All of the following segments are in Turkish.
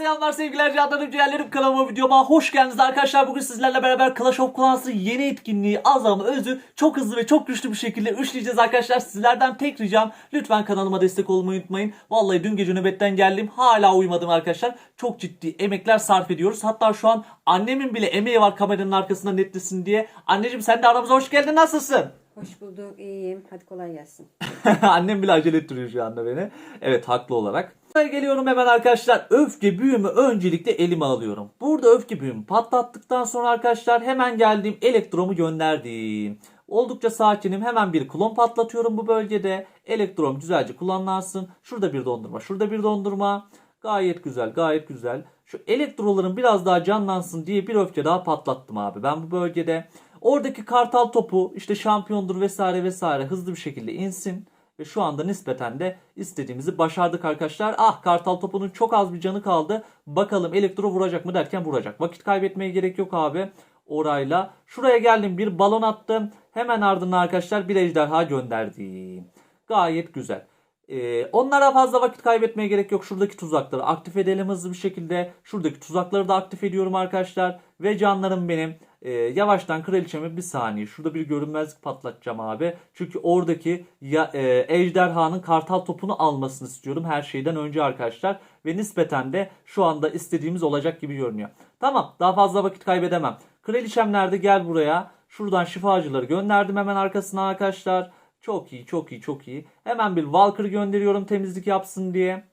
selamlar sevgiler canlarım ciğerlerim kanalıma videoma hoş geldiniz arkadaşlar bugün sizlerle beraber Clash of Clans'ın yeni etkinliği Azam Özü çok hızlı ve çok güçlü bir şekilde üçleyeceğiz arkadaşlar sizlerden tek ricam lütfen kanalıma destek olmayı unutmayın vallahi dün gece nöbetten geldim hala uyumadım arkadaşlar çok ciddi emekler sarf ediyoruz hatta şu an annemin bile emeği var kameranın arkasında netlesin diye anneciğim sen de aramıza hoş geldin nasılsın? Hoş bulduk, iyiyim. Hadi kolay gelsin. Annem bile acele ettiriyor şu anda beni. Evet haklı olarak. Geliyorum hemen arkadaşlar. Öfke büyümü öncelikle elime alıyorum. Burada öfke büyümü patlattıktan sonra arkadaşlar hemen geldiğim elektromu gönderdim. Oldukça sakinim. Hemen bir klon patlatıyorum bu bölgede. Elektrom güzelce kullanılansın. Şurada bir dondurma, şurada bir dondurma. Gayet güzel, gayet güzel. Şu elektroların biraz daha canlansın diye bir öfke daha patlattım abi. Ben bu bölgede oradaki kartal topu işte şampiyondur vesaire vesaire hızlı bir şekilde insin. Ve şu anda nispeten de istediğimizi başardık arkadaşlar. Ah kartal topunun çok az bir canı kaldı. Bakalım elektro vuracak mı derken vuracak. Vakit kaybetmeye gerek yok abi. Orayla. Şuraya geldim bir balon attım. Hemen ardından arkadaşlar bir ejderha gönderdim. Gayet güzel. Ee, onlara fazla vakit kaybetmeye gerek yok. Şuradaki tuzakları aktif edelim hızlı bir şekilde. Şuradaki tuzakları da aktif ediyorum arkadaşlar. Ve canlarım benim. Ee, yavaştan kraliçemi bir saniye. Şurada bir görünmezlik patlatacağım abi. Çünkü oradaki ya, e, ejderhanın kartal topunu almasını istiyorum her şeyden önce arkadaşlar. Ve nispeten de şu anda istediğimiz olacak gibi görünüyor. Tamam daha fazla vakit kaybedemem. Kraliçem nerede gel buraya. Şuradan şifacıları gönderdim hemen arkasına arkadaşlar. Çok iyi çok iyi çok iyi. Hemen bir Valkyrie gönderiyorum temizlik yapsın diye.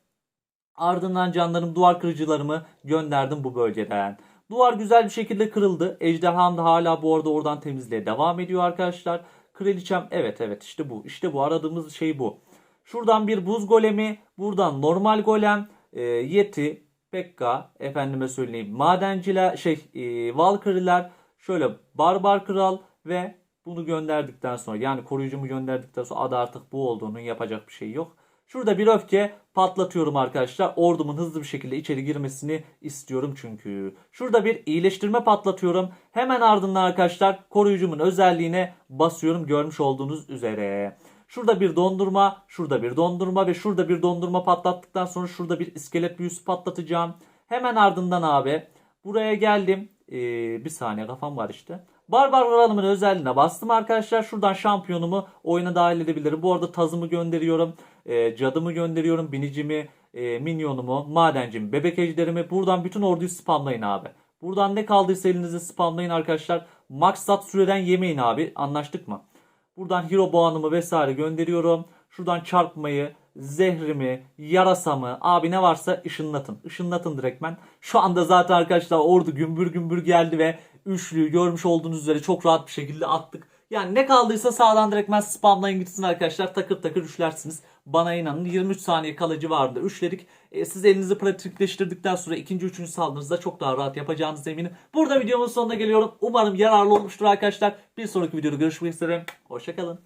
Ardından canlarım duvar kırıcılarımı gönderdim bu bölgeden. Duvar güzel bir şekilde kırıldı. Ejderham da hala bu arada oradan temizliğe devam ediyor arkadaşlar. Kraliçem evet evet işte bu. İşte bu aradığımız şey bu. Şuradan bir buz golemi. Buradan normal golem. e, yeti. Pekka. Efendime söyleyeyim. Madenciler şey e, Valkyrie'ler. Şöyle barbar kral ve bunu gönderdikten sonra yani koruyucumu gönderdikten sonra adı artık bu olduğunun yapacak bir şey yok. Şurada bir öfke patlatıyorum arkadaşlar. Ordumun hızlı bir şekilde içeri girmesini istiyorum çünkü. Şurada bir iyileştirme patlatıyorum. Hemen ardından arkadaşlar koruyucumun özelliğine basıyorum görmüş olduğunuz üzere. Şurada bir dondurma, şurada bir dondurma ve şurada bir dondurma patlattıktan sonra şurada bir iskelet büyüsü patlatacağım. Hemen ardından abi buraya geldim. Ee, bir saniye kafam var işte. Barbar Kralımın özelliğine bastım arkadaşlar. Şuradan şampiyonumu oyuna dahil edebilirim. Bu arada tazımı gönderiyorum. E, cadımı gönderiyorum. Binicimi, e, minyonumu, madencimi, bebek ejderimi. Buradan bütün orduyu spamlayın abi. Buradan ne kaldıysa elinize spamlayın arkadaşlar. Maksat süreden yemeyin abi. Anlaştık mı? Buradan hero boğanımı vesaire gönderiyorum. Şuradan çarpmayı, zehrimi, yarasamı, abi ne varsa ışınlatın. Işınlatın direktmen. Şu anda zaten arkadaşlar ordu gümbür gümbür geldi ve üçlüyü görmüş olduğunuz üzere çok rahat bir şekilde attık. Yani ne kaldıysa sağdan direktmen spamlayın gitsin arkadaşlar. Takır takır üçlersiniz. Bana inanın 23 saniye kalıcı vardı. Üçledik. E, siz elinizi pratikleştirdikten sonra ikinci üçüncü saldırınızda çok daha rahat yapacağınız eminim. Burada videomun sonuna geliyorum. Umarım yararlı olmuştur arkadaşlar. Bir sonraki videoda görüşmek üzere. Hoşçakalın.